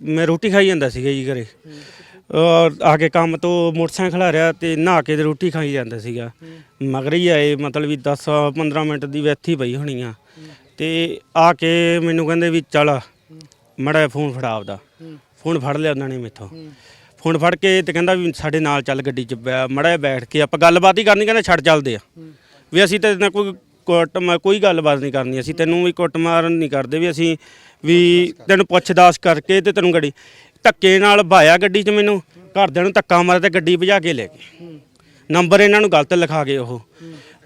ਮੈਂ ਰੋਟੀ ਖਾਈ ਜਾਂਦਾ ਸੀਗਾ ਜੀ ਘਰੇ। ਔਰ ਆ ਕੇ ਕੰਮ ਤੋਂ ਮੋਟਰਸਾਈਕਲ ਖਲਾ ਰਿਆ ਤੇ ਨਹਾ ਕੇ ਤੇ ਰੋਟੀ ਖਾਈ ਜਾਂਦਾ ਸੀਗਾ। ਮਗਰ ਹੀ ਆਏ, ਮਤਲਬ ਵੀ 10 15 ਮਿੰਟ ਦੀ ਵੈਥੀ ਪਈ ਹੋਣੀ ਆ। ਤੇ ਆ ਕੇ ਮੈਨੂੰ ਕਹਿੰਦੇ ਵੀ ਚੱਲ ਮੜਾ ਫੋਨ ਫੜਾ ਆਪਦਾ। ਫੋਨ ਫੜ ਲਿਆ ਉਹਨਾਂ ਨੇ ਮੇਥੋਂ। ਫੋਨ ਫੜ ਕੇ ਤੇ ਕਹਿੰਦਾ ਵੀ ਸਾਡੇ ਨਾਲ ਚੱਲ ਗੱਡੀ 'ਚ ਮੜਾ ਬੈਠ ਕੇ ਆਪਾਂ ਗੱਲਬਾਤ ਹੀ ਕਰਨੀ, ਕਹਿੰਦਾ ਛੱਡ ਚੱਲਦੇ ਆ। ਵੀ ਅਸੀਂ ਤੇ ਨਾ ਕੋਈ ਕੁੱਟ ਮਾ ਕੋਈ ਗੱਲਬਾਤ ਨਹੀਂ ਕਰਨੀ। ਅਸੀਂ ਤੈਨੂੰ ਵੀ ਕੁੱਟ ਮਾਰਨ ਨਹੀਂ ਕਰਦੇ ਵੀ ਅਸੀਂ ਵੀ ਤੈਨੂੰ ਪੁੱਛਦਾਸ ਕਰਕੇ ਤੇ ਤੈਨੂੰ ਗੱਡੀ ਧੱਕੇ ਨਾਲ ਭਾਇਆ ਗੱਡੀ 'ਚ ਮੈਨੂੰ। ਘਰਦਿਆਂ ਨੂੰ ਧੱਕਾ ਮਾਰਿਆ ਤੇ ਗੱਡੀ ਭਜਾ ਕੇ ਲੈ ਗਏ। ਨੰਬਰ ਇਹਨਾਂ ਨੂੰ ਗਲਤ ਲਿਖਾ ਗਏ ਉਹ।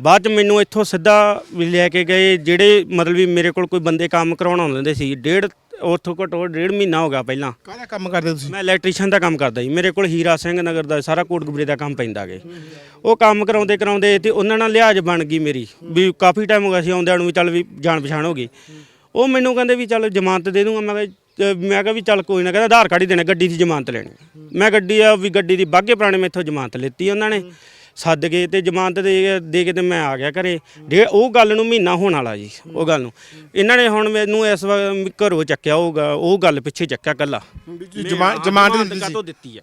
ਬਾਅਦ ਚ ਮੈਨੂੰ ਇੱਥੋਂ ਸਿੱਧਾ ਵੀ ਲੈ ਕੇ ਗਏ, ਜਿਹੜੇ ਮਤਲਬ ਵੀ ਮੇਰੇ ਕੋਲ ਕੋਈ ਬੰਦੇ ਕੰਮ ਕਰਾਉਣ ਆਉਂਦੇ ਸੀ, ਡੇਢ ਉੱਥੋਂ ਘੱਟੋ ਡੇਢ ਮਹੀਨਾ ਹੋ ਗਿਆ ਪਹਿਲਾਂ। ਕਾਹਦਾ ਕੰਮ ਕਰਦੇ ਤੁਸੀਂ? ਮੈਂ ਇਲੈਕਟ੍ਰੀਸ਼ੀਅਨ ਦਾ ਕੰਮ ਕਰਦਾ ਜੀ। ਮੇਰੇ ਕੋਲ ਹੀਰਾ ਸਿੰਘ ਨਗਰ ਦਾ ਸਾਰਾ ਕੋਟਕਪੂਰੇ ਦਾ ਕੰਮ ਪੈਂਦਾ ਗੇ। ਉਹ ਕੰਮ ਕਰਾਉਂਦੇ ਕਰਾਉਂਦੇ ਤੇ ਉਹਨਾਂ ਨਾਲ ਲਿਹਾਜ਼ ਬਣ ਗਈ ਮੇਰੀ। ਵੀ ਕਾਫੀ ਟਾਈਮ ਹੋ ਗਿਆ ਸੀ ਆਉਂਦਿਆਂ ਨੂੰ ਵੀ ਚੱਲ ਵੀ ਜਾਣ ਪਛਾਣ ਹੋ ਗਈ। ਉਹ ਮੈਨੂੰ ਕਹਿੰਦੇ ਵੀ ਚੱਲ ਜ਼ਮਾਨਤ ਦੇ ਦੂੰਗਾ। ਮੈਂ ਕਿਹਾ ਮੈਂ ਕਿਹਾ ਵੀ ਚੱਲ ਕੋਈ ਨਾ ਕਹਿੰਦਾ ਆਧਾਰ ਕਾਰਡ ਹੀ ਦੇਣਾ ਗੱਡੀ ਦੀ ਜ਼ਮਾਨਤ ਲੈਣੀ। ਮੈਂ ਗੱਡੀ ਆ ਵੀ ਗੱਡੀ ਦੀ ਬਾਗੇ ਪੁਰਾਣੇ ਮੈਥੋਂ ਜ਼ਮਾਨਤ ਲੈਤੀ ਉਹਨਾਂ ਨੇ। ਸੱਦ ਕੇ ਤੇ ਜ਼ਮਾਨਤ ਦੇ ਦੇ ਕੇ ਤੇ ਮੈਂ ਆ ਗਿਆ ਘਰੇ। ਡੇ ਉਹ ਗੱਲ ਨੂੰ ਮਹੀਨਾ ਹੋਣ ਵਾਲਾ ਜੀ ਉਹ ਗੱਲ ਨੂੰ। ਇਹਨਾਂ ਨੇ ਹੁਣ ਮੈਨੂੰ ਇਸ ਵਕਤ ਘਰੋਂ ਚੱਕਿਆ ਹੋਊਗਾ ਉਹ ਗੱਲ ਪਿੱਛੇ ਚੱਕਿਆ ਕੱਲਾ ਜਮਾਨ ਜਮਾਨਤ ਦਿੱਤੀ ਆ?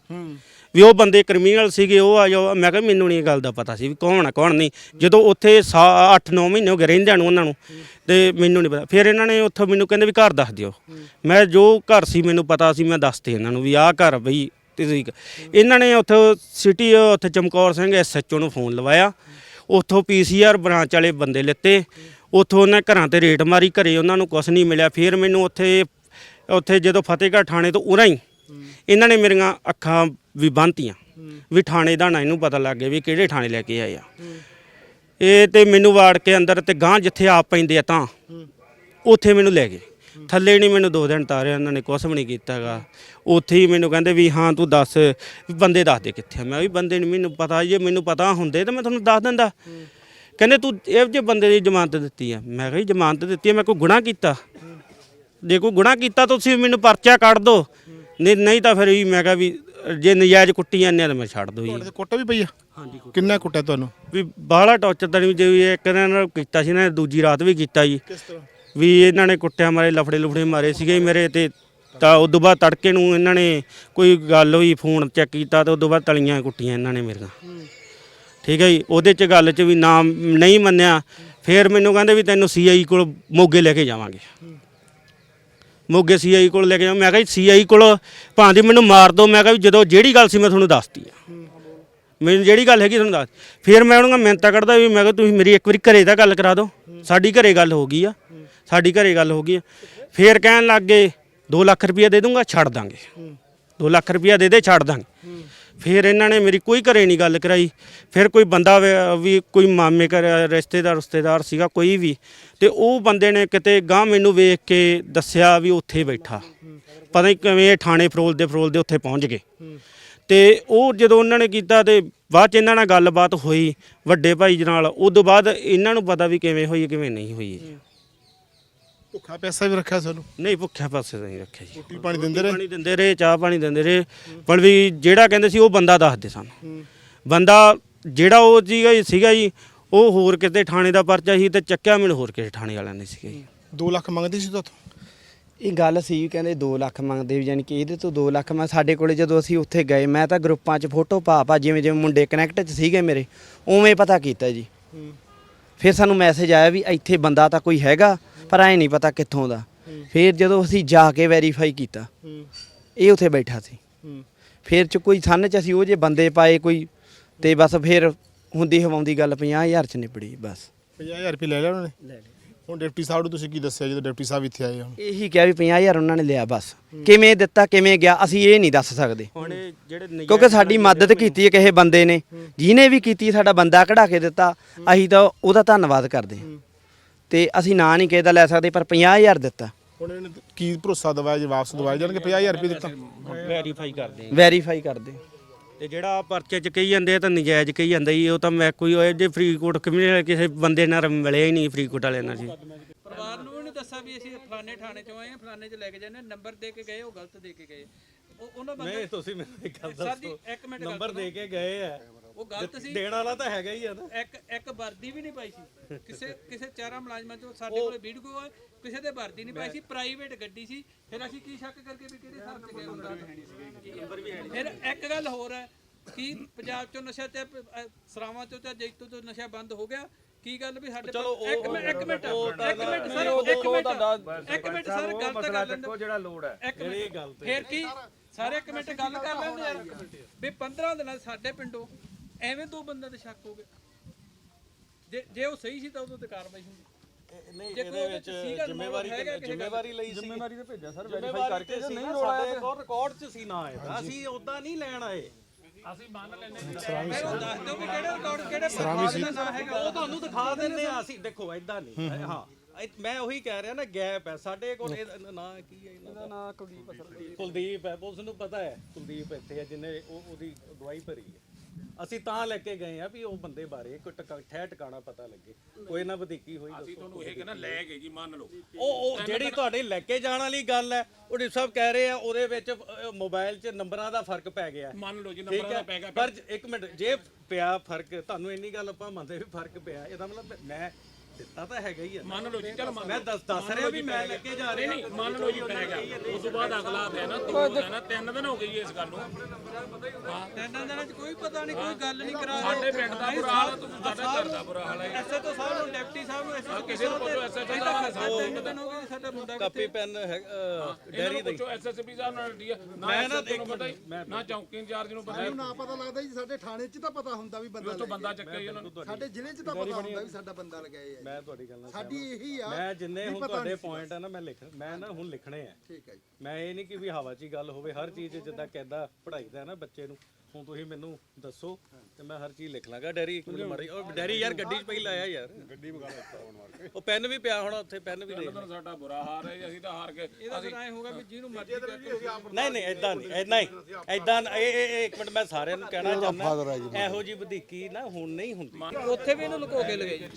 ਵੀ ਉਹ ਬੰਦੇ ਕ੍ਰਿਮੀਨਲ ਸੀਗੇ ਉਹ ਆ ਜਾਓ। ਮੈਂ ਕਿਹਾ ਮੈਨੂੰ ਨਹੀਂ ਇਹ ਗੱਲ ਦਾ ਪਤਾ ਸੀ ਵੀ ਕੌਣ ਆ ਕੌਣ ਨਹੀਂ। ਜਦੋਂ ਉੱਥੇ 8-9 ਮਹੀਨੇ ਹੋ ਗਏ ਰਹਿੰਦਿਆਂ ਨੂੰ ਉਹਨਾਂ ਨੂੰ ਤੇ ਮੈਨੂੰ ਨਹੀਂ ਪਤਾ। ਫਿਰ ਇਹਨਾਂ ਨੇ ਉੱਥੋਂ ਮੈਨੂੰ ਕਹਿੰਦੇ ਵੀ ਘਰ ਦੱਸ ਦਿਓ। ਮੈਂ ਜੋ ਘਰ ਸੀ ਮੈਨੂੰ ਪਤਾ ਸੀ ਮੈਂ ਦੱਸਤੇ ਇਹਨਾਂ ਨੂੰ ਵੀ ਆਹ ਘਰ ਬਈ ਤੇ ਤੁਸੀਂ ਕ- ਇਹਨਾਂ ਨੇ ਉੱਥੇ ਸਿਟੀ, ਉੱਥੇ ਚਮਕੌਰ ਸਿੰਘ ਐਸਐਚਓ ਨੂੰ ਫੋਨ ਲਵਾਇਆ। ਉੱਥੋਂ ਪੀਸੀਆਰ ਬ੍ਰਾਂਚ ਵਾਲੇ ਬੰਦੇ ਲਿੱਤੇ। ਉੱਥੋਂ ਉਹਨਾਂ ਘਰਾਂ ਤੇ ਰੇਟ ਮਾਰੀ, ਘਰੇ ਉਹਨਾਂ ਨੂੰ ਕੁਝ ਨਹੀਂ ਮਿਲਿਆ। ਫਿਰ ਮੈਨੂੰ ਉੱਥੇ ਉੱਥੇ ਜਦੋਂ ਫਤਿਹਗੜ੍ਹ ਥਾਣੇ ਤੋਂ ਉਰਾਂ ਹੀ ਇਹਨਾਂ ਨੇ ਮੇਰੀਆਂ ਅੱਖਾਂ ਵੀ ਬੰਨਤੀਆਂ। ਵੀ ਥਾਣੇ ਦਾ ਨਾ ਇਹਨੂੰ ਪਤਾ ਲੱਗ ਗਿਆ ਵੀ ਕਿਹੜੇ ਥਾਣੇ ਲੈ ਕੇ ਆਏ ਆ। ਇਹ ਤੇ ਮੈਨੂੰ ਵਾੜ ਕੇ ਅੰਦਰ ਤੇ ਗਾਂ ਜਿੱਥੇ ਆਪ ਪੈਂਦੇ ਆ ਤਾਂ, ਉੱਥੇ ਮੈਨੂੰ ਲੈ ਗਏ। ਥੱਲੇ ਨਹੀਂ ਮੈਨੂੰ ਦੋ ਦਿਨ ਤਾਰਿਆ ਉਹਨਾਂ ਨੇ ਕੁਛ ਵੀ ਨਹੀਂ ਕੀਤਾਗਾ। ਉੱਥੇ ਹੀ ਮੈਨੂੰ ਕਹਿੰਦੇ ਵੀ ਹਾਂ ਤੂੰ ਦੱਸ ਵੀ ਬੰਦੇ ਦੱਸ ਦੇ ਕਿੱਥੇ ਆ। ਮੈਂ ਵੀ ਬੰਦੇ ਨਹੀਂ ਮੈਨੂੰ ਪਤਾ ਜੇ ਮੈਨੂੰ ਪਤਾ ਹੁੰਦੇ ਤਾਂ ਮੈਂ ਤੁਹਾਨੂੰ ਦੱਸ ਦਿੰਦਾ। ਕਹਿੰਦੇ ਤੂੰ ਇਹ ਜੇ ਬੰਦੇ ਦੀ ਜ਼ਮਾਨਤ ਦਿੱਤੀ ਆ। ਮੈਂ ਕਿਹਾ ਜੀ ਜ਼ਮਾਨਤ ਦਿੱਤੀ ਆ ਮੈਂ ਕੋਈ ਗੁਨਾਹ ਕੀਤਾ? ਜੇ ਕੋਈ ਗੁਨਾਹ ਕੀਤਾ ਤਾਂ ਤੁਸੀਂ ਮੈਨੂੰ ਪਰਚਾ ਕੱਢ ਦੋ। ਨਹੀਂ ਨਹੀਂ ਤਾਂ ਫਿਰ ਵੀ ਮੈਂ ਕਿਹਾ ਵੀ ਜੇ ਨਜਾਇਜ਼ ਕੁੱਟੀ ਜਾਂਦੇ ਆ ਤਾਂ ਮੈਂ ਛੱਡ ਦੋ ਜੀ। ਤੁਹਾਡੇ ਤੇ ਕੁੱਟ ਵੀ ਪਈ ਆ? ਹਾਂਜੀ ਕਿੰਨਾ ਕੁੱਟਿਆ ਤੁਹਾਨੂੰ? ਵੀ ਬਾਹਲਾ ਟੌਰਚਰ ਤਾਂ ਨਹੀਂ ਜੇ ਵੀ ਇੱਕ ਇਹਨਾਂ ਨਾਲ ਕੀਤਾ ਸੀ ਨਾ ਦੂਜੀ ਰਾਤ ਵੀ ਕੀਤਾ ਜੀ। ਕਿਸ ਤਰ੍ਹਾਂ? ਵੀ ਇਹਨਾਂ ਨੇ ਕੁੱਟਿਆ ਮਾਰੇ, ਲਫੜੇ ਲੁਫੜੇ ਮਾਰੇ ਸੀਗੇ ਮੇਰੇ ਤੇ। ਤਾਂ ਉਸ ਤੋਂ ਬਾਅਦ ਤੜਕੇ ਨੂੰ ਇਹਨਾਂ ਨੇ ਕੋਈ ਗੱਲ ਹੋਈ, ਫੋਨ ਚੈੱਕ ਕੀਤਾ ਤੇ ਉਸ ਤੋਂ ਬਾਅਦ ਤਲੀਆਂ ਕੁੱਟੀਆਂ ਇਹਨਾਂ ਨੇ ਮੇਰੀਆਂ। ਠੀਕ ਹੈ ਜੀ, ਉਹਦੇ ਚ ਗੱਲ ਚ ਵੀ ਨਾਮ ਨਹੀਂ ਮੰਨਿਆ। ਫਿਰ ਮੈਨੂੰ ਕਹਿੰਦੇ ਵੀ ਤੈਨੂੰ ਸੀਆਈ ਕੋਲ ਮੋਗੇ ਲੈ ਕੇ ਜਾਵਾਂਗੇ। ਮੋਗੇ ਸੀਆਈ ਕੋਲ ਲੈ ਕੇ ਜਾ ਮੈਂ ਕਿਹਾ ਸੀਆਈ ਕੋਲ ਭਾਂਦੀ ਮੈਨੂੰ ਮਾਰ ਦੋ। ਮੈਂ ਕਿਹਾ ਵੀ ਜਦੋਂ ਜਿਹੜੀ ਗੱਲ ਸੀ ਮੈਂ ਤੁਹਾਨੂੰ ਦੱਸਤੀ ਆ। ਮੈਨੂੰ ਜਿਹੜੀ ਗੱਲ ਹੈਗੀ ਤੁਹਾਨੂੰ ਦੱਸ ਫਿਰ ਮੈਂ ਉਹਨਾਂ ਨੂੰ ਮਿਹਨਤਾਂ ਕੱਢਦਾ ਵੀ ਮੈਂ ਕਿਹਾ ਤੁਸੀਂ ਮੇਰੀ ਇੱਕ ਵਾਰੀ ਘਰੇ ਦਾ ਗੱਲ ਕਰਾ ਦਿਓ। ਸਾਡੀ ਘਰੇ ਗੱਲ ਹੋ ਗਈ ਆ। ਸਾਡੀ ਘਰੇ ਗੱਲ ਹੋ ਗਈ। ਆ ਫਿਰ ਕਹਿਣ ਲੱਗ ਗਏ 2 ਲੱਖ ਰੁਪਇਆ ਦੇ ਦੂੰਗਾ, ਛੱਡ ਦਾਂਗੇ। 2 ਲੱਖ ਰੁਪਇਆ ਦੇ ਦੇ, ਛੱਡ ਦਾਂਗੇ। ਫਿਰ ਇਹਨਾਂ ਨੇ ਮੇਰੀ ਕੋਈ ਘਰੇ ਨਹੀਂ ਗੱਲ ਕਰਾਈ। ਫਿਰ ਕੋਈ ਬੰਦਾ ਵ- ਵੀ ਕੋਈ ਮਾਮੇ ਘਰ, ਰਿਸ਼ਤੇਦਾਰ ਰਿਸ਼ਤੇਦਾਰ ਸੀਗਾ, ਕੋਈ ਵੀ। ਤੇ ਉਹ ਬੰਦੇ ਨੇ ਕਿਤੇ ਗਾਂ ਮੈਨੂੰ ਵੇਖ ਕੇ ਦੱਸਿਆ ਵੀ ਉੱਥੇ ਬੈਠਾ। ਪਤਾ ਨਹੀਂ ਕਿਵੇਂ ਇਹ ਥਾਣੇ ਫਰੋਲਦੇ ਫਰੋਲਦੇ ਉੱਥੇ ਪਹੁੰਚ ਗਏ। ਤੇ ਉਹ ਜਦੋਂ ਉਹਨਾਂ ਨੇ ਕੀਤਾ ਤੇ ਬਾਅਦ ਚ ਇਹਨਾਂ ਨਾਲ ਗੱਲਬਾਤ ਹੋਈ, ਵੱਡੇ ਭਾਈ ਜੀ ਨਾਲ। ਉਸ ਤੋਂ ਬਾਅਦ ਇਹਨਾਂ ਨੂੰ ਪਤਾ ਵੀ ਕਿਵੇਂ ਹੋਈ, ਕਿਵੇਂ ਨਹੀਂ ਹੋਈ ਭੁੱਖਾ ਪੈਸਾ ਵੀ ਰੱਖਿਆ ਤੁਹਾਨੂੰ ਨਹੀਂ ਭੁੱਖਿਆ ਪਾਸੇ ਤਾਂ ਨਹੀਂ ਰੱਖਿਆ ਜੀ। ਰੋਟੀ ਪਾਣੀ ਦਿੰਦੇ ਰਹੇ। ਪਾਣੀ ਦਿੰਦੇ ਰਹੇ ਚਾਹ ਪਾਣੀ ਦਿੰਦੇ ਰਹੇ। ਪਰ ਵੀ ਜਿਹੜਾ ਕਹਿੰਦੇ ਸੀ ਉਹ ਬੰਦਾ ਦੱਸਦੇ ਸਾਨੂੰ। ਬੰਦਾ ਜਿਹੜਾ ਉਹ ਸੀਗਾ ਜੀ ਸੀਗਾ ਜੀ ਉਹ ਹੋਰ ਕਿਤੇ ਥਾਣੇ ਦਾ ਪਰਚਾ ਸੀ ਤੇ ਚੱਕਿਆ ਮੈਨੂੰ ਹੋਰ ਕਿਸੇ ਥਾਣੇ ਵਾਲਿਆਂ ਨੇ ਸੀਗਾ ਜੀ। 2 ਲੱਖ ਮੰਗਦੇ ਸੀ ਤੁਹਾਤੋਂ ਇਹ ਗੱਲ ਸੀ ਕਹਿੰਦੇ 2 ਲੱਖ ਮੰਗਦੇ ਵੀ ਯਾਨੀ ਕਿ ਇਹਦੇ ਤੋਂ 2 ਲੱਖ ਮੈਂ ਸਾਡੇ ਕੋਲੇ ਜਦੋਂ ਅਸੀਂ ਉੱਥੇ ਗਏ ਮੈਂ ਤਾਂ ਗਰੁੱਪਾਂ 'ਚ ਫੋਟੋ ਪਾ ਪਾ ਜਿਵੇਂ ਜਿਵੇਂ ਮੁੰਡੇ ਕਨੈਕਟ 'ਚ ਸੀਗੇ ਮੇਰੇ ਉਵੇਂ ਪਤਾ ਕੀਤਾ ਜੀ। ਫਿਰ ਸਾਨੂੰ ਮੈਸੇਜ ਆਇਆ ਵੀ ਇੱਥੇ ਬੰਦਾ ਤਾਂ ਕੋਈ ਹੈਗਾ ਪਰ ਐ ਨਹੀਂ ਪਤਾ ਕਿੱਥੋਂ ਦਾ। ਫਿਰ ਜਦੋਂ ਅਸੀਂ ਜਾ ਕੇ ਵੈਰੀਫਾਈ ਕੀਤਾ ਇਹ ਉੱਥੇ ਬੈਠਾ ਸੀ। ਫਿਰ ਚ ਕੋਈ ਸੰਨ ਚ ਅਸੀਂ ਉਹ ਜੇ ਬੰਦੇ ਪਾਏ ਕੋਈ ਤੇ ਬਸ ਫਿਰ ਹੁੰਦੀ ਹਵਾਉਂਦੀ ਗੱਲ 50000 ਚ ਨਿਬੜੀ ਬਸ। 50000 ਰੁਪਏ ਲੈ ਲਿਆ ਉਹਨਾਂ? ਨੇ ਹੁਣ ਡਿਪਟੀ ਸਾਹਿਬ ਨੂੰ ਤੁਸੀਂ ਕੀ ਦੱਸਿਆ ਜਦੋਂ ਡਿਪਟੀ ਸਾਹਿਬ ਇੱਥੇ ਆਏ ਹੁਣ? ਇਹੀ ਕਿਹਾ ਵੀ 50000 ਉਹਨਾਂ ਨੇ ਲਿਆ ਬਸ। ਕਿਵੇਂ ਦਿੱਤਾ ਕਿਵੇਂ ਗਿਆ ਅਸੀਂ ਇਹ ਨਹੀਂ ਦੱਸ ਸਕਦੇ। ਹੁਣ ਇਹ ਜਿਹੜੇ ਕਿਉਂਕਿ ਸਾਡੀ ਮਦਦ ਕੀਤੀ ਹੈ ਕਿਸੇ ਬੰਦੇ ਨੇ। ਜਿਹਨੇ ਵੀ ਕੀਤੀ ਸਾਡਾ ਬੰਦਾ ਕਢਾ ਕੇ ਦਿੱਤਾ। ਅਸੀਂ ਤਾਂ ਉਹਦਾ ਧੰਨਵਾਦ ਕਰਦੇ ਹਾਂ। ਤੇ ਅਸੀਂ ਨਾਂ ਨਹੀਂ ਕਿਸੇ ਦਾ ਲੈ ਸਕਦੇ ਪਰ 50000 ਦਿੱਤਾ। ਹੁਣ ਇਹਨੇ ਕੀ ਭਰੋਸਾ ਦਵਾਇਆ ਜੇ ਵਾਪਸ ਦਵਾਏ ਜਾਣਗੇ 50000 ਰੁਪਏ ਦਿੱਤਾ? ਵੈਰੀਫਾਈ ਕਰਦੇ ਆ। ਵੈਰੀਫਾਈ ਕਰਦੇ। ਤੇ ਜਿਹੜਾ ਪਰਚੇ ਚ ਕਹੀ ਜਾਂਦੇ ਆ ਤਾਂ ਨਜਾਇਜ਼ ਕਹੀ ਜਾਂਦਾ ਜੀ ਉਹ ਤਾਂ ਮੈਂ ਕੋਈ ਹੋਏ ਜੇ ਫਰੀਦਕੋਟ ਕਮਿਊਨਿਟੀ ਕਿਸੇ ਬੰਦੇ ਨਾਲ ਮਿਲਿਆ ਹੀ ਨਹੀਂ ਫਰੀਦਕੋਟ ਵਾਲਿਆਂ ਨਾਲ ਜੀ। ਪਰਿਵਾਰ ਨੂੰ ਵੀ ਨਹੀਂ ਦੱਸਿਆ ਵੀ ਅਸੀਂ ਫਲਾਣੇ ਥਾਣੇ ਚੋਂ ਆਏ ਹਾਂ ਫਲਾਣੇ ਚ ਲੈ ਕੇ ਜਾਂਦੇ ਹਾਂ। ਨੰਬਰ ਦੇ ਕੇ ਗਏ ਉਹ ਗਲਤ ਦੇ ਕੇ ਗਏ। ਉਹ ਉਹਨਾਂ ਬੰਦੇ ਤੁਸੀਂ ਮੈਨੂੰ ਇੱਕ ਗੱਲ ਸਰ ਜੀ ਇੱਕ ਮਿੰਟ ਨੰਬਰ ਦੇ ਕੇ ਗਏ ਆ। ਉਹ ਗਲਤ ਸੀ। ਦੇਣ ਵਾਲਾ ਤਾਂ ਹੈਗਾ ਹੀ ਆ ਨਾ। ਇੱਕ ਇੱਕ ਵਰਦੀ ਵੀ ਨਹੀਂ ਪਾਈ ਸੀ। ਕਿਸੇ ਕਿਸੇ ਚਾਰਾਂ ਮੁਲਾਜ਼ਮਾਂ ਚੋਂ ਸਾਡੇ ਕੋਲੇ ਵੀਡੀਓ ਹੈ ਕਿਸੇ ਦੇ ਵਰਦੀ ਨਹੀਂ ਪਾਈ ਸੀ ਪ੍ਰਾਈਵੇਟ ਗੱਡੀ ਸੀ। ਫਿਰ ਅਸੀਂ ਕੀ ਸ਼ੱਕ ਕਰਕੇ ਵੀ ਕਿਹੜੇ ਹਿਸਾਬ ਤੇ ਗਏ ਹੁੰਦਾ? ਫਿਰ ਇੱਕ ਗੱਲ ਹੋਰ ਹੈ ਕਿ ਪੰਜਾਬ ਚੋਂ ਨਸ਼ਾ ਤੇ ਸਰਾਵਾਂ ਚੋਂ ਤੇ ਜੈਤੋ ਤੋਂ ਨਸ਼ਾ ਬੰਦ ਹੋ ਗਿਆ। ਕੀ ਗੱਲ ਵੀ ਸਾਡੇ ਚਲੋ ਇੱਕ ਮਿੰਟ ਇੱਕ ਮਿੰਟ ਇੱਕ ਮਿੰਟ ਸਰ ਇੱਕ ਮਿੰਟ। ਇੱਕ ਮਿੰਟ ਸਰ ਗੱਲ ਤਾਂ ਕਰ ਲੈਂਦੇ ਜਿਹੜਾ ਲੋੜ ਹੈ। ਇੱਕ ਮਿੰਟ ਫਿਰ ਕੀ? ਸਾਰੇ ਇੱਕ ਮਿੰਟ ਗੱਲ ਕਰ ਲੈਂਦੇ ਯਾਰ। ਵੀ 15 ਦਿਨਾਂ ਸਾਡੇ ਪਿੰਡੋਂ ਐਵੇਂ ਦੋ ਬੰਦਿਆਂ ਤੇ ਸ਼ੱਕ ਹੋ ਗਿਆ। ਜੇ ਜੇ ਉਹ ਸਹੀ ਸੀ ਤਾਂ ਉਦੋਂ ਤੇ ਕਾਰਵਾਈ ਹੁੰਦੀ। ਨਹੀਂ ਜੇ ਕੋਈ ਇਹਦੇ ਵਿੱਚ ਜ਼ਿੰਮੇਵਾਰੀ ਲਈ ਸੀ। ਜ਼ਿੰਮੇਵਾਰੀ ਤੇ ਭੇਜਿਆ ਸਰ ਜ਼ਿੰਮੇਵਾਰੀ ਕਰਕੇ ਸੀ ਨਹੀਂ ਸਾਡੇ ਕੋਲ ਰਿਕਾਰਡ 'ਚ ਸੀ ਨਾ ਇਹਦਾ ਅਸੀਂ ਉਦਾਂ ਨਹੀਂ ਲੈਣ ਆਏ। ਫਿਰ ਉਹ ਦੱਸ ਦਿਓ ਵੀ ਕਿਹੜੇ ਰਿਕਾਰਡ ਕਿਹੜੇ ਪਰਮਾਤਮਾ ਦਾ ਨਾਮ ਹੈਗਾ। ਉਹ ਤੁਹਾਨੂੰ ਦਿਖਾ ਦਿੰਦੇ ਆ ਅਸੀਂ। ਦੇਖੋ ਐਦਾਂ ਨਹੀਂ। ਹਾਂ ਇਹ- ਮੈਂ ਉਹੀ ਕਹਿ ਰਿਹਾ ਨਾ ਗੈਪ ਹੈ। ਸਾਡੇ ਕੋਲ ਇਹ ਨਾਂ ਕੀ ਹੈ ਇਹਨਾਂ ਦਾ? ਨਾਂ ਕੁਲਦੀਪ ਕੁਲਦੀਪ ਹੈ। ਪੁਲਿਸ ਨੂੰ ਪਤਾ ਹੈ। ਕੁਲਦੀਪ ਇੱਥੇ ਹੈ ਉਹਦੀ ਦਵਾਈ ਭਰੀ ਹੈ। ਅਸੀਂ ਤਾਂ ਲੈ ਕੇ ਗਏ ਆ ਵੀ ਉਹ ਬੰਦੇ ਬਾਰੇ ਕੋਈ ਟਿਕਾ- ਠਹਿ ਟਿਕਾਣਾ ਪਤਾ ਲੱਗੇ। ਕੋਈ ਨਾ ਵਧੀਕੀ ਹੋਈ ਦੱਸੋ ਤੁਹਾਨੂੰ ਇਹ ਕਹਿੰਦਾ ਲੈ ਗਏ ਜੀ ਮੰਨ ਲਓ। ਉਹ ਉਹ ਜਿਹੜੀ ਤੁਹਾਡੇ ਲੈ ਕੇ ਜਾਣ ਵਾਲੀ ਗੱਲ ਹੈ ਉਹ ਡੀ ਸਾਹਿਬ ਕਹਿ ਰਹੇ ਆ ਉਹਦੇ ਵਿੱਚ ਅਹ, ਮੋਬਾਈਲ 'ਚ ਨੰਬਰਾਂ ਦਾ ਫ਼ਰਕ ਪੈ ਗਿਆ। ਮੰਨ ਲਓ ਜੀ ਠੀਕ ਨੰਬਰਾਂ ਦਾ ਹੈ? ਪੈ ਗਿਆ। ਪਰ ਇੱਕ ਮਿੰਟ ਜੇ ਪਿਆ ਫ਼ਰਕ ਤੁਹਾਨੂੰ ਇੰਨੀ ਗੱਲ ਆਪਾਂ ਮੰਨਦੇ ਵੀ ਫ਼ਰਕ ਪਿਆ ਇਹਦਾ ਮਤਲਬ ਮੈਂ ਦਿੱਤਾ ਤਾਂ ਹੈਗਾ ਹੀ ਆ। ਮੰਨ ਲਓ ਜੀ ਚਲ ਮੰਨ ਮੈਂ ਦੱਸ ਦੱਸ ਰਿਹਾ ਵੀ ਮੈਂ ਲੈ ਕੇ ਜਾ ਰਿਹਾ ਨਹੀਂ ਮੰਨ ਲਓ ਜੀ ਪੈ ਗਿਆ। ਉਸ ਤੋਂ ਬਾਅਦ ਅਗਲਾ ਦਿਨ ਦੋ ਦਿਨ ਤਿੰਨ ਦਿਨ ਹੋ ਗਏ ਜੀ ਇਸ ਗੱਲ ਨੂੰ। ਤਿੰਨਾਂ ਦਿਨਾਂ 'ਚ ਕੋਈ ਪਤਾ ਨਹੀਂ ਕੋਈ ਗੱਲ ਨਹੀਂ ਕਰਾ ਸਾਡੇ ਪਿੰਡ ਦਾ ਬੁਰਾ ਹਾਲ ਤੁਸੀਂ ਸਾਡਾ ਘਰ ਦਾ ਬੁਰਾ ਹਾਲ ਹੈ ਐਸਏ ਤੋਂ ਸਾਹਿਬ ਨੂੰ ਡਿਪਟੀ ਸਾਹਿਬ ਨੂੰ ਐਸਏ ਕਿਸੇ ਨੂੰ ਪੁੱਛੋ ਦਾ ਹਾਲ ਸਾਹਿਬ ਤਿੰਨ ਦਿਨ ਹੋ ਗਏ ਸਾਡਾ ਮੁੰਡਾ ਕਾਪੀ ਪੈਨ ਹੈ ਇਹਨਾਂ ਨੂੰ ਪੁੱਛੋ ਐਸਐਸਪੀ ਸਾਹਿਬ ਨਾਲ ਡੀ ਨਾ ਨੂੰ ਪਤਾ ਹੀ ਨਾ ਚੌਂਕੀ ਇੰਚਾਰਜ ਨੂੰ ਪਤਾ ਨਾ ਪਤਾ ਲੱਗਦਾ ਜੀ ਸਾਡੇ ਥਾਣੇ 'ਚ ਤਾਂ ਪਤਾ ਹੁੰਦਾ ਵੀ ਬੰਦਾ ਉੱਥੋਂ ਬੰਦਾ ਚੱਕਿਆ ਜੀ ਉਹਨਾਂ ਨੂੰ। ਸਾਡੇ ਜ਼ਿਲ੍ਹੇ 'ਚ ਤਾਂ ਪਤਾ ਹੁੰਦਾ ਵੀ ਸਾਡਾ ਬੰਦਾ ਲਗਾਏ ਹੈ ਮੈਂ ਤੁਹਾਡੀ ਗੱਲ ਨਾਲ ਸਾਡੀ ਇਹੀ ਆ ਮੈਂ ਜਿੰਨੇ ਹੁਣ ਤੁਹਾਡੇ ਪੁਆਇੰਟ ਆ ਨਾ ਮੈਂ ਲਿਖ ਮੈਂ ਨਾ ਹੁਣ ਲਿਖਣੇ ਆ। ਠੀਕ ਹੈ ਜੀ। ਮੈਂ ਇਹ ਨਹੀਂ ਕਿ ਵੀ ਹਵਾ 'ਚ ਹੀ ਗੱਲ ਹੋਵੇ ਹਰ ਚੀਜ਼ ਜਿੱਦਾਂ ਕਹਿੰਦਾ ਪੜ੍ਹਾਈ ਦਾ ਨਾ ਬੱਚੇ ਨੂੰ ਹੁਣ ਤੁਸੀਂ ਮੈਨੂੰ ਦੱਸੋ ਤੇ ਮੈਂ ਹਰ ਚੀਜ਼ ਲਿਖ ਲਾਂਗਾ। ਡੈਰੀ ਇੱਕ ਮਿੰਟ ਮਾਰੀ ਉਹ ਡੈਰੀ ਯਾਰ ਗੱਡੀ 'ਚ ਪਈ ਲਾਇਆ ਯਾਰ। ਗੱਡੀ ਵਗਾ ਉਹ ਪੈਨ ਵੀ ਪਿਆ ਹੋਣਾ ਉੱਥੇ ਪੈਨ ਵੀ ਦੇ ਸਾਡਾ ਬੁਰਾ ਹਾਲ ਹੈ ਜੀ, ਅਸੀਂ ਤਾਂ ਹਾਰ ਕੇ ਇਹਦਾ ਫਿਰ ਐ ਹੋਗਾ ਵੀ ਜਿਹਨੂੰ ਮਰਜ਼ੀ ਕਰਕੇ ਨਹੀਂ ਨਹੀਂ ਐਦਾਂ ਨਹੀਂ ਐ ਨਹੀਂ ਐਦਾਂ ਇਹ ਇਹ ਇਹ ਇੱਕ ਮਿੰਟ ਮੈਂ ਸਾਰਿਆਂ ਨੂੰ ਕਹਿਣਾ ਚਾਹੁੰਦਾ ਇਹੋ ਜੀ ਵਧੀਕੀ ਨਾ ਹੁਣ ਨਹੀਂ ਹੁੰਦੀ। ਉੱਥੇ ਵੀ ਇਹਨੂੰ ਲੁਕੋ ਕੇ ਲਗਾਈ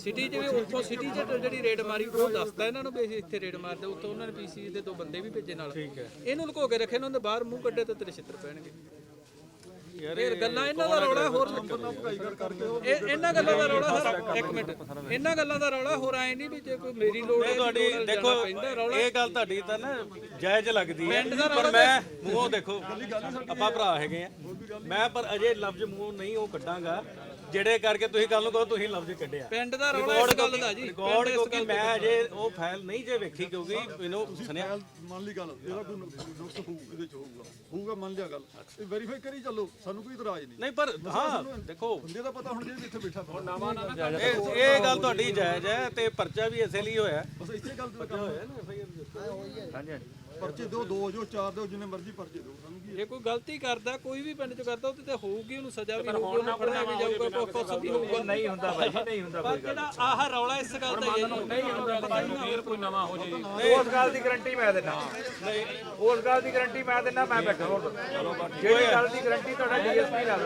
ਸਿਟੀ ਜਿਵੇਂ ਉੱਥੋਂ ਸਿਟੀ 'ਚ ਜਿਹੜੀ ਰੇਡ ਮਾਰੀ ਉਹ ਦੱਸਦਾ ਇਹਨਾਂ ਨੂੰ ਵੀ ਅਸੀਂ ਇੱਥੇ ਰੇਡ ਮਾਰਦੇ ਉੱਥੋਂ ਉਹਨਾਂ ਨੇ ਪੀਸੀ ਦੇ ਦੋ ਬੰਦੇ ਵੀ ਭੇਜੇ ਨਾਲ। ਠੀਕ ਹੈ। ਇਹਨੂੰ ਲੁਕੋ ਕੇ ਰੱਖੇ ਇਹਨਾਂ ਦੇ ਬਾਹਰ ਮੂੰਹ ਕੱਢੇ ਤਾਂ ਤੇਰੇ ਛਿੱਤਰ ਪੈਣਗੇ। ਯਾਰ ਗੱਲਾਂ ਇਹਨਾਂ ਦਾ ਰੌਲਾ ਹੋਰ ਇਹ ਇਹਨਾਂ ਗੱਲਾਂ ਦਾ ਰੌਲਾ ਸਰ ਇੱਕ ਮਿੰਟ ਇਹਨਾਂ ਗੱਲਾਂ ਦਾ ਰੌਲਾ ਹੋਰ ਆਏ ਨਹੀਂ ਵੀ ਜੇ ਕੋਈ ਮੇਰੀ ਲੋੜ ਹੈ ਤੁਹਾਡੀ ਦੇਖੋ ਇਹ ਗੱਲ ਤੁਹਾਡੀ ਤਾਂ ਨਾ ਜਾਇਜ਼ ਲੱਗਦੀ ਹੈ ਪਰ ਮੈਂ ਮੂੰਹੋਂ ਦੇਖੋ ਆਪਾਂ ਭਰਾ ਹੈਗੇ ਆ। ਮੈਂ ਪਰ ਅਜੇ ਲਫ਼ਜ਼ ਮੂੰਹੋਂ ਨਹੀਂ ਉਹ ਕੱਢਾਂਗਾ ਜਿਹੜੇ ਕਰਕੇ ਤੁਸੀਂ ਕੱਲ ਨੂੰ ਕਹੋ ਤੁਸੀਂ ਲਫ਼ਜ਼ ਕੱਢਿਆ। ਪਿੰਡ ਦਾ ਰੌਲਾ ਇਸ ਗੱਲ ਦਾ ਜੀ ਰਿਕਾਰਡ ਕਿਉਂਕਿ ਮੈਂ ਅਜੇ ਉਹ ਫਾਈਲ ਨਹੀਂ ਜੇ ਵੇਖੀ ਕਿਉਂਕਿ ਮੈਨੂੰ ਸੁਣਿਆ ਮੰਨ ਲਈ ਗੱਲ ਇਹਦਾ ਕੋਈ ਨੁਕਸ ਹੋਊ ਇਹਦੇ ਚ ਹੋਊਗਾ। ਹੋਊਗਾ ਮੰਨ ਲਿਆ ਗੱਲ। ਇਹ ਵੈਰੀਫਾਈ ਕਰੀ ਚੱਲੋ ਸਾਨੂੰ ਕੋਈ ਇਤਰਾਜ਼ ਨਹੀਂ। ਨਹੀਂ ਪਰ ਹਾਂ ਦੇਖੋ। ਬੰਦੇ ਦਾ ਪਤਾ ਹੁਣ ਜੇ ਇੱਥੇ ਬੈਠਾ ਹੁਣ ਇਹ ਇਹ ਗੱਲ ਤੁਹਾਡੀ ਜਾਇਜ਼ ਹੈ ਤੇ ਪਰਚਾ ਵੀ ਇਸੇ ਲਈ ਹੋਇਆ। ਬਸ ਇਸੇ ਗੱਲ ਤੇ ਕੰਮ ਹੋਇਆ ਪਰਚੇ ਦਿਓ ਦੋ ਜੋ ਚਾਰ ਦਿਓ ਜਿੰਨੇ ਮਰਜ਼ੀ ਪਰਚੇ ਦਿਓ ਸਾਨੂੰ ਕੀ ਜੇ ਕੋਈ ਗਲਤੀ ਕਰਦਾ ਕੋਈ ਵੀ ਪਿੰਡ ਚ ਕਰਦਾ ਉਹਦੇ ਤੇ ਹੋਊਗੀ ਉਹਨੂੰ ਸਜ਼ਾ ਵੀ ਹੋਊਗੀ ਉਹਨੂੰ ਫੜਿਆ ਵੀ ਜਾਊਗਾ ਕੋਈ ਕੁਛ ਵੀ ਹੋਊਗਾ। ਨਹੀਂ ਹੁੰਦਾ ਭਾਈ ਨਹੀਂ ਹੁੰਦਾ ਪਰ ਜਿਹੜਾ ਆਹ ਰੌਲਾ ਇਸ ਗੱਲ ਦਾ ਹੀ ਹੈ ਜੀ। ਨਹੀਂ ਹੁੰਦਾ ਫੇਰ ਕੋਈ ਨਵਾਂ ਹੋ ਜੇ ਉਸ ਗੱਲ ਦੀ ਗਾਰੰਟੀ ਮੈਂ ਦਿੰਦਾ। ਨਹੀਂ ਉਸ ਗੱਲ ਦੀ ਗਾਰੰਟੀ ਮੈਂ ਦਿੰਦਾ ਮੈਂ ਬੈਠਾ ਹੋਰ। ਜਿਹੜੀ ਗੱਲ ਦੀ ਗਾਰੰਟੀ ਤੁਹਾਡਾ ਡੀਐਸਪੀ ਨਾਲ।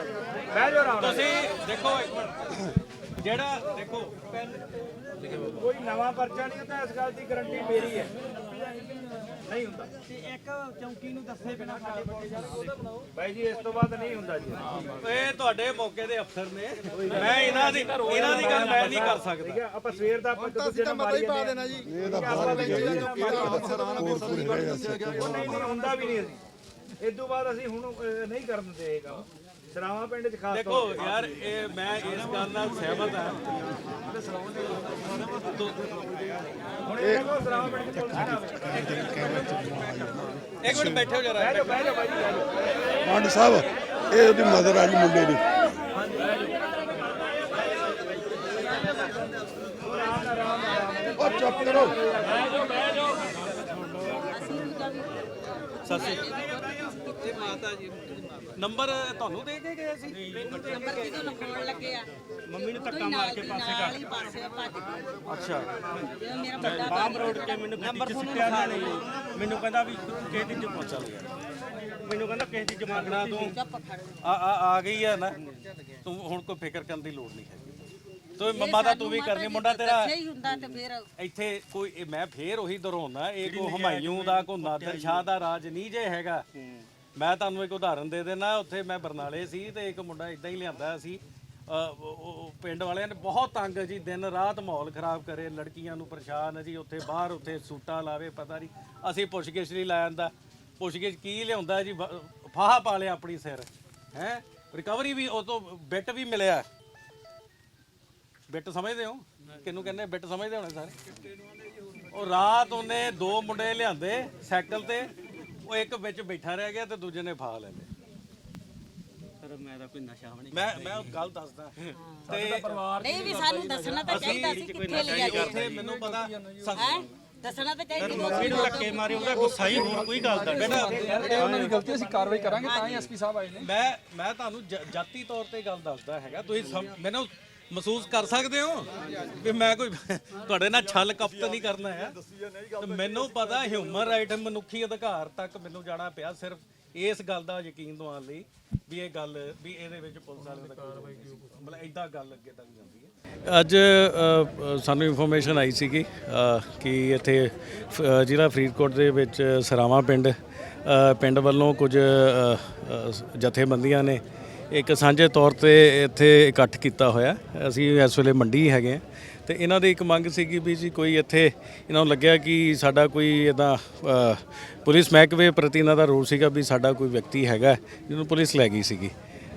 ਬਹਿ ਜਾਓ ਆਰਾਮ ਨਾਲ। ਤੁਸੀਂ ਦੇਖੋ ਇੱਕ ਮਿੰਟ। ਜਿਹੜਾ ਦੇਖੋ ਕੋਈ ਨਵਾਂ ਪਰਚਾ ਨਹੀਂ ਹੁੰਦਾ ਇਸ ਗੱਲ ਦੀ ਗਾਰੰਟੀ ਮੇਰੀ ਹੈ। ਨਹੀਂ ਹੁੰਦਾ। ਤੇ ਇੱਕ ਚੌਂਕੀ ਨੂੰ ਦੱਸੇ ਬਿਨਾ ਸਾਡੇ ਕੋਲ ਬਾਈ ਜੀ ਇਸ ਤੋਂ ਬਾਅਦ ਨਹੀਂ ਹੁੰਦਾ ਜੀ। ਇਹ ਤੁਹਾਡੇ ਮੌਕੇ ਦੇ ਅਫਸਰ ਨੇ। ਮੈਂ ਇਹਨਾਂ ਦੀ ਇਹਨਾਂ ਦੀ ਗੱਲ ਮੈਂ ਨਹੀਂ ਕਰ ਠੀਕ ਸਕਦਾ ਹੈ ਆਪਾਂ ਸਵੇਰ ਦਾ ਆਪਾਂ ਤਾਂ ਅਸੀਂ ਤਾਂ ਮਤਾ ਹੀ ਪਾ ਦੇਣਾ ਜੀ। ਇਹ ਤਾਂ ਬਾਹਰ ਵੀ ਗਈ ਨਹੀਂ ਨਹੀਂ ਹੁੰਦਾ ਵੀ ਨਹੀਂ ਅਸੀਂ। ਇਸ ਤੋਂ ਬਾਅਦ ਅਸੀਂ ਹੁਣ ਅਹ, ਨਹੀਂ ਕਰਨ ਦਿੰਦੇ ਇਹ ਕੰਮ। ਸਰਾਵਾਂ ਪਿੰਡ ਚ ਖਾਸ ਦੇਖੋ ਤੌਰ ਤੇ। ਯਾਰ ਇਹ ਮੈਂ ਇਸ ਗੱਲ ਨਾਲ ਸਹਿਮਤ ਹਾਂ ਹੁਣ ਇਹ ਦੇਖੋ ਸਰਾਵਾਂ ਪਿੰਡ ਚ ਪੁਲਿਸ ਨਾ ਆਵੇ ਇੱਕ ਮਿੰਟ ਬੈਠੋ ਜਰਾ ਸਾਹਿਬ ਇਹ ਉਹਦੀ ਮਦਰ ਆ ਜੀ ਮੁੰਡੇ ਦੀ। ਉਹ ਚੁੱਪ ਕਰੋ। ਸਸੀ ਇਹ ਮਾਤਾ ਜੀ ਨੰਬਰ ਤੁਹਾਨੂੰ ਦੇ ਕੇ ਗਏ ਸੀ? ਨੰਬਰ ਕਿਦੋਂ ਲਿਖਾਉਣ ਲੱਗੇ ਆ। ਮੰਮੀ ਨੂੰ ਧੱਕਾ ਮਾਰ ਕੇ ਪਾਸੇ ਨਾਲ ਹੀ ਪਾਸੇ ਭੱਜ। ਗਏ ਅੱਛਾ ਜਦੋਂ ਮੇਰਾ ਮੁੰਡਾ ਬਾਮ ਰੋਡ ਕੇ ਮੈਨੂੰ 'ਚ ਸਿੱਟਿਆ ਉਹਨਾਂ ਨੇ ਮੈਨੂੰ ਕਹਿੰਦਾ ਵੀ ਕਿਸੇ ਦੀ ਜਮਾਨਤ ਚੱਲ ਗਿਆ। ਮੈਨੂੰ ਕਹਿੰਦਾ ਕਿਸੇ ਦੀ ਜ਼ਮਾਨਤ ਨਾ ਤੂੰ ਆ ਆ ਆ ਗਈ ਹੈ ਨਾ। ਤੂੰ ਹੁਣ ਕੋਈ ਫਿਕਰ ਕਰਨ ਦੀ ਲੋੜ ਨਹੀਂ ਹੈਗੀ। ਤੂੰ ਮੰਮਾ ਦਾ ਤੂੰ ਵੀ ਕਰਨੀ ਮੁੰਡਾ ਤੇਰਾ ਹੀ ਹੁੰਦਾ ਤੇ ਫਿਰ ਇੱਥੇ ਕੋਈ ਮੈਂ ਫੇਰ ਉਹੀ ਦੁਹਰਾਉਣਾ ਇਹ ਕੋ ਹਮਾਇੂ ਦਾ ਕੋ ਨਾਦਰ ਸ਼ਾਹ ਦਾ ਰਾਜ ਨਹੀਂ ਜੇ ਹੈਗਾ। ਮੈਂ ਤੁਹਾਨੂੰ ਇੱਕ ਉਦਾਹਰਨ ਦੇ ਦੇਣਾ ਉੱਥੇ ਮੈਂ ਬਰਨਾਲੇ ਸੀ ਤੇ ਇੱਕ ਮੁੰਡਾ ਇਦਾਂ ਹੀ ਲਿਆਂਦਾ ਸੀ। ਉਹ- ਪਿੰਡ ਵਾਲਿਆਂ ਨੇ ਬਹੁਤ ਤੰਗ ਜੀ, ਦਿਨ ਰਾਤ ਮਾਹੌਲ ਖਰਾਬ ਕਰੇ, ਲੜਕੀਆਂ ਨੂੰ ਪਰੇਸ਼ਾਨ ਜੀ, ਉੱਥੇ ਬਾਹਰ, ਉੱਥੇ ਸੂਟਾਂ ਲਾਵੇ, ਪਤਾ ਨਹੀਂ, ਅਸੀਂ ਪੁੱਛਗਿੱਛ ਨਹੀਂ ਲੈ ਆਂਦਾ। ਪੁੱਛਗਿੱਛ ਕੀ ਲਿਆਉਂਦਾ ਜੀ? ਵ- ਫਾਹਾ ਪਾ ਲਿਆ ਆਪਣੀ ਸਿਰ, ਹੈ? ਰਿਕਵਰੀ ਵੀ, ਉਹ ਤੋਂ ਬਿੱਟ ਵੀ ਮਿਲਿਆ। ਬਿੱਟ ਸਮਝਦੇ ਹੋ? ਕਿਹਨੂੰ ਕਹਿੰਦੇ? ਬਿੱਟ ਸਮਝਦੇ ਹੋਣੇ ਸਾਰੇ? ਉਹ ਰਾਤ ਉਹਨੇ ਦੋ ਮੁੰਡੇ ਲਿਆਂਦੇ ਸਾਈਕਲ ਤੇ। ਉਹ ਇੱਕ ਵਿੱਚ ਬੈਠਾ ਰਹਿ ਗਿਆ ਤੇ ਦੂਜੇ ਨੇ ਫਾ ਲੈ ਲਿਆ। ਸਰ ਮੈਂ ਤਾਂ ਕੋਈ ਨਸ਼ਾ ਵੀ ਨਹੀਂ ਮੈਂ ਮੈਂ ਉਹ ਗੱਲ ਦੱਸਦਾ। ਤੇ ਨਹੀਂ ਵੀ ਸਾਨੂੰ ਦੱਸਣਾ ਤਾਂ ਚਾਹੀਦਾ ਸੀ ਕਿੱਥੇ ਲਿਆ ਉੱਥੇ ਮੈਨੂੰ ਪਤਾ ਸ- ਹੈ? ਦੱਸਣਾ ਤਾਂ ਚਾਹੀਦਾ ਮੰਮੀ ਨੂੰ ਧੱਕੇ ਮਾਰੇ ਉਹਦਾ ਗੁੱਸਾ ਹੀ ਹੋਰ ਕੋਈ ਗੱਲ ਦਾ ਨਹੀਂ। ਉਹਨਾਂ ਦੀ ਗਲਤੀ ਅਸੀਂ ਕਾਰਵਾਈ ਕਰਾਂਗੇ ਤਾਂ ਹੀ ਐਸਪੀ ਸਾਹਿਬ ਆਏ ਨੇ। ਮੈਂ ਮੈਂ ਤੁਹਾਨੂੰ ਜ- ਜਾਤੀ ਤੌਰ ਤੇ ਗੱਲ ਦੱਸਦਾ ਹੈਗਾ। ਤੁਸੀਂ ਸਮ- ਮੈਨੂੰ ਮਹਿਸੂਸ ਕਰ ਸਕਦੇ ਹੋ? ਵੀ ਮੈਂ ਕੋਈ ਤੁਹਾਡੇ ਨਾਲ ਛਲ ਕਪਤ ਨਹੀਂ ਕਰਨਾ ਹੈ। ਤੇ ਮੈਨੂੰ ਪਤਾ ਹਿਊਮਨ ਰਾਈਟ ਮਨੁੱਖੀ ਅਧਿਕਾਰ ਤੱਕ ਮੈਨੂੰ ਜਾਣਾ ਪਿਆ ਸਿਰਫ ਇਸ ਗੱਲ ਦਾ ਯਕੀਨ ਦਿਵਾਉਣ ਲਈ ਵੀ ਇਹ ਗੱਲ ਵੀ ਇਹਦੇ ਵਿੱਚ ਪੁਲਿਸ ਵਾਲੇ ਦਾ ਕੋਈ ਮਤਲਬ ਇਦਾਂ ਗੱਲ ਅੱਗੇ ਤੱਕ ਜਾਂਦੀ ਹੈ। ਅੱਜ ਸਾਨੂੰ ਇਨਫੋਰਮੇਸ਼ਨ ਆਈ ਸੀਗੀ ਅ, ਕਿ ਇੱਥੇ ਜ਼ਿਲ੍ਹਾ ਫਰੀਦਕੋਟ ਦੇ ਵਿੱਚ ਸਰਾਵਾਂ ਪਿੰਡ ਪਿੰਡ ਵੱਲੋਂ ਕੁਝ ਜਥੇਬੰਦੀਆਂ ਨੇ ਇੱਕ ਸਾਂਝੇ ਤੌਰ ਤੇ ਇੱਥੇ ਇਕੱਠ ਕੀਤਾ ਹੋਇਆ। ਅਸੀਂ ਇਸ ਵੇਲੇ ਮੰਡੀ ਹੈਗੇ ਹਾਂ। ਤੇ ਇਹਨਾਂ ਦੀ ਇੱਕ ਮੰਗ ਸੀਗੀ ਵੀ ਜੀ ਕੋਈ ਇੱਥੇ ਇਹਨਾਂ ਨੂੰ ਲੱਗਿਆ ਕਿ ਸਾਡਾ ਕੋਈ ਇਦਾਂ ਪੁਲਿਸ ਮਹਿਕਮੇ ਪ੍ਰਤੀ ਇਹਨਾਂ ਦਾ ਰੋਲ ਸੀਗਾ ਵੀ ਸਾਡਾ ਕੋਈ ਵਿਅਕਤੀ ਹੈਗਾ ਜਿਹਨੂੰ ਪੁਲਿਸ ਲੈ ਗਈ ਸੀਗੀ।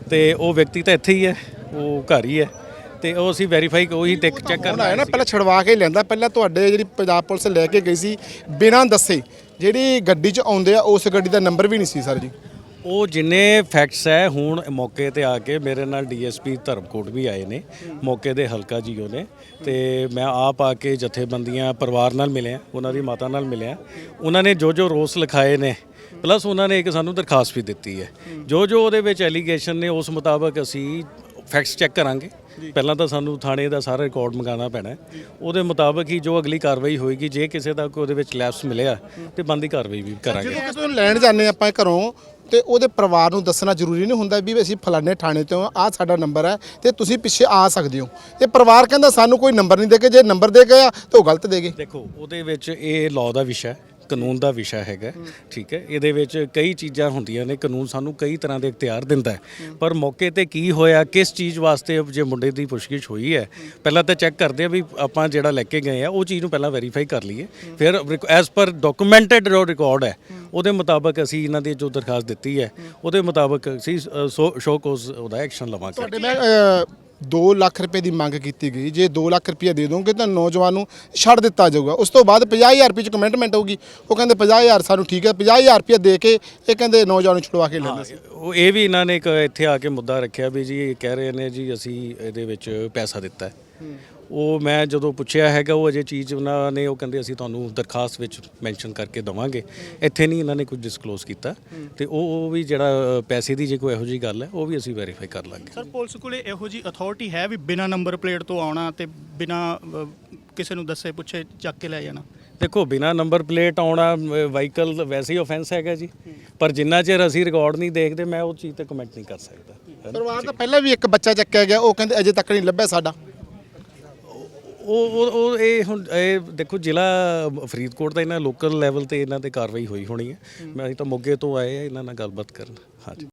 ਤੇ ਉਹ ਵਿਅਕਤੀ ਤਾਂ ਇੱਥੇ ਹੀ ਹੈ ਉਹ ਘਰ ਹੀ ਹੈ। ਤੇ ਉਹ ਅਸੀਂ ਵੈਰੀਫਾਈ ਉਹੀ ਟੈਕ ਚੈੱਕ ਕਰਨਾ ਆਇਆ ਨਾ ਪਹਿਲਾਂ ਛਡਵਾ ਕੇ ਲੈਂਦਾ ਪਹਿਲਾਂ ਤੁਹਾਡੇ ਜਿਹੜੀ ਪੰਜਾਬ ਪੁਲਿਸ ਲੈ ਕੇ ਗਈ ਸੀ ਬਿਨਾਂ ਦੱਸੇ ਜਿਹੜੀ ਗੱਡੀ 'ਚ ਆਉਂਦੇ ਆ ਉਸ ਗੱਡੀ ਦਾ ਨੰਬਰ ਵੀ ਨਹੀਂ ਸੀ ਸਰ ਜੀ। ਉਹ ਜਿੰਨੇ ਫੈਕਟਸ ਹੈ ਹੁਣ ਮੌਕੇ ਤੇ ਆ ਕੇ ਮੇਰੇ ਨਾਲ ਡੀਐਸਪੀ ਧਰਮਕੋਟ ਵੀ ਆਏ ਨੇ। ਮੌਕੇ ਦੇ ਹਲਕਾ ਜੀਓ ਨੇ। ਤੇ ਮੈਂ ਆਪ ਆ ਕੇ ਜਥੇਬੰਦੀਆਂ ਪਰਿਵਾਰ ਨਾਲ ਮਿਲਿਆ ਉਹਨਾਂ ਦੀ ਮਾਤਾ ਨਾਲ ਮਿਲਿਆ। ਉਹਨਾਂ ਨੇ ਜੋ ਜੋ ਰੋਸ ਲਿਖਾਏ ਨੇ ਪਲੱਸ ਉਹਨਾਂ ਨੇ ਇੱਕ ਸਾਨੂੰ ਦਰਖਾਸਤ ਵੀ ਦਿੱਤੀ ਹੈ। ਜੋ ਜੋ ਉਹਦੇ ਵਿੱਚ ਐਲੀਗੇਸ਼ਨ ਨੇ ਉਸ ਮੁਤਾਬਕ ਅਸੀਂ ਫੈਕਟਸ ਚੈੱਕ ਕਰਾਂਗੇ। ਪਹਿਲਾਂ ਤਾਂ ਸਾਨੂੰ ਥਾਣੇ ਦਾ ਸਾਰਾ ਰਿਕਾਰਡ ਮੰਗਾਉਣਾ ਪੈਣਾ ਹੈ। ਉਹਦੇ ਮੁਤਾਬਕ ਹੀ ਜੋ ਅਗਲੀ ਕਾਰਵਾਈ ਹੋਏਗੀ ਜੇ ਕਿਸੇ ਦਾ ਕੋਈ ਉਹਦੇ ਵਿੱਚ ਲੈਪਸ ਮਿਲਿਆ ਤੇ ਬੰਦੀ ਕਾਰਵਾਈ ਵੀ ਕਰਾਂਗੇ ਜਦੋਂ ਕਿਸੇ ਨੂੰ ਲੈਣ ਜਾਂਦੇ ਆਪਾਂ ਘਰੋਂ ਤੇ ਉਹਦੇ ਪਰਿਵਾਰ ਨੂੰ ਦੱਸਣਾ ਜ਼ਰੂਰੀ ਨਹੀਂ ਹੁੰਦਾ ਵੀ ਅਸੀਂ ਫਲਾਣੇ ਥਾਣੇ ਤੋਂ ਆ ਸਾਡਾ ਨੰਬਰ ਹੈ ਤੇ ਤੁਸੀਂ ਪਿੱਛੇ ਆ ਸਕਦੇ ਹੋ। ਤੇ ਪਰਿਵਾਰ ਕਹਿੰਦਾ ਸਾਨੂੰ ਕੋਈ ਨੰਬਰ ਨਹੀਂ ਦੇ ਕੇ, ਜੇ ਨੰਬਰ ਦੇ ਗਿਆ ਤਾਂ ਉਹ ਗਲਤ ਦੇ ਗਏ। ਦੇਖੋ, ਉਹਦੇ ਵਿੱਚ ਇਹ ਲਾਅ ਦਾ ਵਿਸ਼ਾ ਹੈ। ਕਾਨੂੰਨ ਦਾ ਵਿਸ਼ਾ ਹੈਗਾ, ਠੀਕ ਹੈ? ਇਹਦੇ ਵਿੱਚ ਕਈ ਚੀਜ਼ਾਂ ਹੁੰਦੀਆਂ ਨੇ, ਕਾਨੂੰਨ ਸਾਨੂੰ ਕਈ ਤਰ੍ਹਾਂ ਦੇ ਇਖਤਿਆਰ ਦਿੰਦਾ ਹੈ। ਪਰ ਮੌਕੇ ਤੇ ਕੀ ਹੋਇਆ, ਕਿਸ ਚੀਜ਼ ਵਾਸਤੇ ਜੇ ਮੁੰਡੇ ਦੀ ਪੁੱਛਗਿੱਛ ਹੋਈ ਹੈ, ਪਹਿਲਾਂ ਤਾਂ ਚੈੱਕ ਕਰਦੇ ਆ ਵੀ ਆਪਾਂ ਜਿਹੜਾ ਲੈ ਕੇ ਗਏ ਆ, ਉਹ ਚੀਜ਼ ਨੂੰ ਪਹਿਲਾਂ ਵੈਰੀਫਾਈ ਕਰ ਲਈਏ। ਫਿਰ ਐਜ਼ ਪਰ ਡਾਕੂਮੈਂਟਡ ਜੋ ਰਿਕਾਰਡ ਹੈ, ਉਹਦੇ ਮੁਤਾਬਕ ਅਸੀਂ ਇਹਨਾਂ ਦੀ ਜੋ ਦਰਖਾਸਤ ਦਿੱਤੀ ਹੈ, ਉਹਦੇ ਮੁਤਾਬਕ ਅਸੀਂ ਸ਼ੋ ਕੋਸ ਉਹਦਾ ਐਕਸ਼ਨ ਲਵਾਂਗੇ। ਤੁਹਾਡੇ ਮੈਂ 2 ਲੱਖ ਰੁਪਏ ਦੀ ਮੰਗ ਕੀਤੀ ਗਈ। ਜੇ 2 ਲੱਖ ਰੁਪਏ ਦੇ ਦੋਗੇ ਤਾਂ ਨੌਜਵਾਨ ਨੂੰ ਛੱਡ ਦਿੱਤਾ ਜਾਊਗਾ। ਉਸ ਤੋਂ ਬਾਅਦ 50000 ਰੁਪਏ ਚ ਕਮਿਟਮੈਂਟ ਹੋਊਗੀ। ਉਹ ਕਹਿੰਦੇ 50000 ਸਾਨੂੰ ਠੀਕ ਹੈ 50000 ਰੁਪਏ ਦੇ ਕੇ ਇਹ ਕਹਿੰਦੇ ਨੌਜਵਾਨ ਨੂੰ ਛੁਡਵਾ ਕੇ ਲੈਂਦੇ ਸੀ। ਉਹ ਇਹ ਵੀ ਇਹਨਾਂ ਨੇ ਇੱਕ ਇੱਥੇ ਆ ਕੇ ਮੁੱਦਾ ਰੱਖਿਆ ਵੀ ਜੀ ਇਹ ਕਹਿ ਰਹੇ ਨੇ ਜੀ ਅਸੀਂ ਇਹਦੇ ਵਿੱਚ ਪੈਸਾ ਦਿੱਤਾ ਹੈ। ਉਹ ਮੈਂ ਜਦੋਂ ਪੁੱਛਿਆ ਹੈਗਾ ਉਹ ਅਜੇ ਚੀਜ਼ ਉਹਨਾਂ ਨੇ ਉਹ ਕਹਿੰਦੇ ਅਸੀਂ ਤੁਹਾਨੂੰ ਦਰਖਾਸਤ ਵਿੱਚ ਮੈਂਸ਼ਨ ਕਰਕੇ ਦਵਾਂਗੇ। ਇੱਥੇ ਨਹੀਂ ਇਹਨਾਂ ਨੇ ਕੁਝ ਡਿਸਕਲੋਜ਼ ਕੀਤਾ। ਤੇ ਉਹ ਉਹ ਵੀ ਜਿਹੜਾ ਪੈਸੇ ਦੀ ਜੇ ਕੋਈ ਇਹੋ ਜੀ ਗੱਲ ਹੈ ਉਹ ਵੀ ਅਸੀਂ ਵੈਰੀਫਾਈ ਕਰ ਲਾਂਗੇ। ਸਰ ਪੁਲਿਸ ਕੋਲੇ ਇਹੋ ਜੀ ਅਥਾਰਟੀ ਹੈ ਵੀ ਬਿਨਾ ਨੰਬਰ ਪਲੇਟ ਤੋਂ ਆਉਣਾ ਤੇ ਬਿਨਾ ਕਿਸੇ ਨੂੰ ਦੱਸੇ ਪੁੱਛੇ ਚੱਕ ਕੇ ਲੈ ਜਾਣਾ? ਦੇਖੋ ਬਿਨਾ ਨੰਬਰ ਪਲੇਟ ਆਉਣਾ ਵਾਹੀਕਲ ਵੈਸੇ ਹੀ ਆਫੈਂਸ ਹੈਗਾ ਜੀ। ਪਰ ਜਿੰਨਾ ਚਿਰ ਅਸੀਂ ਰਿਕਾਰਡ ਨਹੀਂ ਦੇਖਦੇ ਮੈਂ ਉਹ ਚੀਜ਼ ਤੇ ਕਮੈਂਟ ਨਹੀਂ ਕਰ ਸਕਦਾ। ਪਰਿਵਾਰ ਦਾ ਪਹਿਲਾਂ ਵੀ ਇੱਕ ਬੱਚਾ ਚੱਕਿਆ ਗਿਆ ਉਹ ਕਹਿੰਦੇ ਅਜੇ ਤੱਕ ਨਹੀਂ ਲੱਭਿਆ ਸਾਡਾ। ਉਹ ਉਹ ਉਹ ਇਹ ਹੁਣ, ਇਹ ਦੇਖੋ ਜ਼ਿਲ੍ਹਾ ਫਰੀਦਕੋਟ ਦਾ ਇਹਨਾਂ ਲੋਕਲ ਲੈਵਲ ਤੇ ਇਹਨਾਂ ਤੇ ਕਾਰਵਾਈ ਹੋਈ ਹੋਣੀ ਹੈ। ਮੈਂ ਅਸੀਂ ਤਾਂ ਮੋਗੇ ਤੋਂ ਆਏ ਆ, ਇਹਨਾਂ ਨਾਲ ਗੱਲਬਾਤ ਕਰਨ। ਹਾਂਜੀ।